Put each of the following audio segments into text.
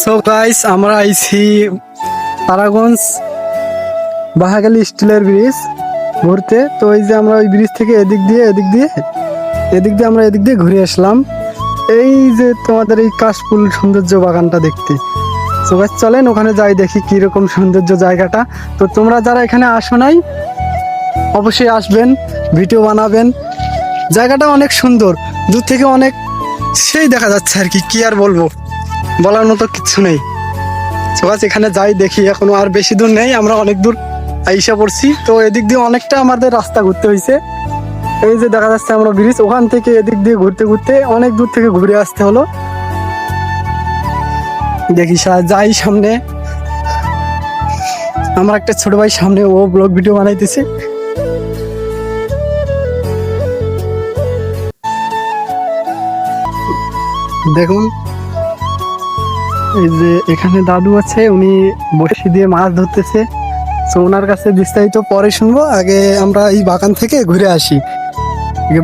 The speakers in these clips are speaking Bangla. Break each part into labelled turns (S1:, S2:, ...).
S1: সো গাইস আমরা আইছি তারাগঞ্জ বাহাগালি স্টিলের ব্রিজ ঘুরতে। তো এই যে আমরা ওই ব্রিজ থেকে এদিক দিয়ে এদিক দিয়ে এদিক দিয়ে আমরা এদিক দিয়ে ঘুরে আসলাম। এই যে তোমাদের এই কাশফুল সৌন্দর্য বাগানটা দেখতে। তো গাছ চলেন ওখানে যাই, দেখি কীরকম সৌন্দর্য জায়গাটা। তো তোমরা যারা এখানে আসো নাই, অবশ্যই আসবেন, ভিডিও বানাবেন। জায়গাটা অনেক সুন্দর, দূর থেকে অনেক সেই দেখা যাচ্ছে আর কি কি আর বলব? বলার মতো কিচ্ছু নেই। গাছ এখানে যাই দেখি, এখনও আর বেশি দূর নেই, আমরা অনেক দূর আইসা পড়ছি। তো এদিক দিয়ে অনেকটা আমাদের রাস্তা ঘুরতে হয়েছে এই যে দেখা যাচ্ছে আমরা ব্রিজ, ওখান থেকে এদিক দিয়ে ঘুরতে ঘুরতে অনেক দূর থেকে ঘুরে আসতে হলো। দেখি যাই সামনে। আমার একটা ছোট ভাই সামনে ও ব্লগ ভিডিও বানাইতেছে। দেখুন এই যে এখানে দাদু আছে, উনি বসি দিয়ে মাছ ধরতেছে। তো ওনার কাছে বিস্তারিত পরে শুনব, আগে আমরা এই বাগান থেকে ঘুরে আসি।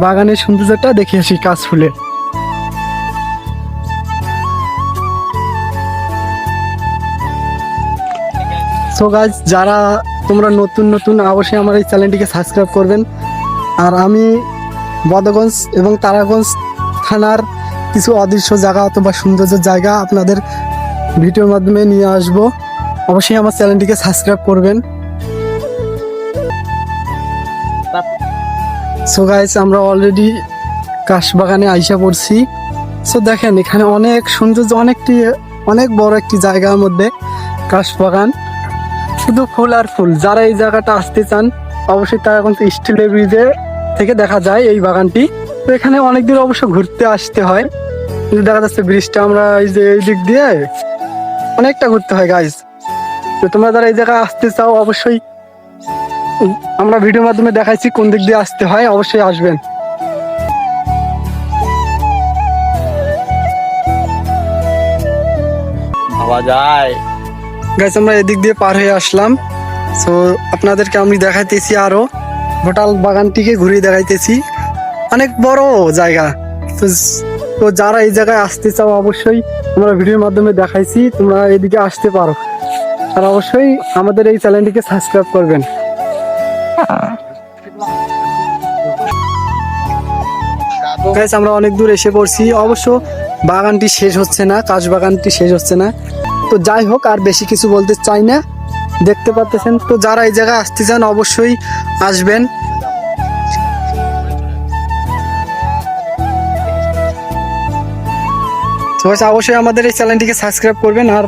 S1: বাগানের সৌন্দর্যটা দেখে আসি কাশ ফুলের সো গাছ যারা তোমরা নতুন নতুন, অবশ্যই আমার এই চ্যানেলটিকে সাবস্ক্রাইব করবেন। আর আমি বদগঞ্জ এবং তারাগঞ্জ থানার কিছু অদৃশ্য জায়গা অথবা সৌন্দর্য জায়গা আপনাদের ভিডিওর মাধ্যমে নিয়ে আসব। অবশ্যই আমার চ্যানেলটিকে সাবস্ক্রাইব করবেন। সো গাইস আমরা অলরেডি কাশবাগানে আইসা পড়ছি। সো দেখেন, এখানে অনেক সৌন্দর্য, অনেকটি, অনেক বড় একটি জায়গার মধ্যে কাশবাগান। শুধু ফুল আর ফুল, যারা এই জায়গাটা আসতে চান, অবশ্যই তারা এখন স্টিলের ব্রিজে থেকে দেখা যায় এই বাগানটি। তো এখানে অনেক দূর অবশ্য ঘুরতে আসতে হয়। দেখা যাচ্ছে ব্রিজটা আমরা এই যে, এই দিক দিয়ে অনেকটা ঘুরতে হয় গাইজ তো তোমরা যারা এই জায়গায় আসতে চাও অবশ্যই আমরা ভিডিওর মাধ্যমে দেখাইছি কোন দিক দিয়ে আসতে হয় অবশ্যই আসবেন।
S2: ভাবা যায়।
S1: গাইজ আমরা এদিক দিয়ে পার হয়ে আসলাম। তো আপনাদেরকে আমি দেখাইতেছি আরও। হোটাল বাগানটিকে ঘুরিয়ে দেখাইতেছি। অনেক বড় জায়গা। তো তো যারা এই জায়গায় আসতে চাও অবশ্যই আমরা ভিডিওর মাধ্যমে দেখাইছি, তোমরা এদিকে আসতে পারো। আর অবশ্যই আমাদের এই চ্যানেলটিকে সাবস্ক্রাইব করবেন। গাইজ আমরা অনেক দূর এসে পড়ছি। অবশ্য বাগানটি শেষ হচ্ছে না কাশ বাগানটি শেষ হচ্ছে না। তো যাই হোক, আর বেশি কিছু বলতে চাই না। দেখতে পাচ্ছেন, তো যারা এই জায়গায় আসতে চান অবশ্যই আসবেন। Guys, অবশ্যই আমাদের এই চ্যানেলটিকে সাবস্ক্রাইব করবেন আর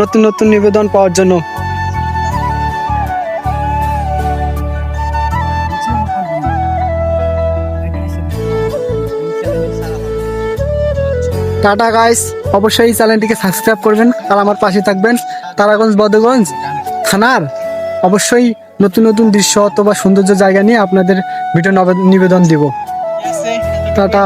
S1: নতুন নতুন নিবেদন পাওয়ার জন্য। টাটা গাইস অবশ্যই এই চ্যানেলটিকে সাবস্ক্রাইব করবেন আর আমার পাশে থাকবেন তারাগঞ্জ বদগঞ্জ থানার। অবশ্যই নতুন নতুন দৃশ্য অথবা সৌন্দর্য জায়গা নিয়ে আপনাদের ভিডিও নিবেদন দিব। টাটা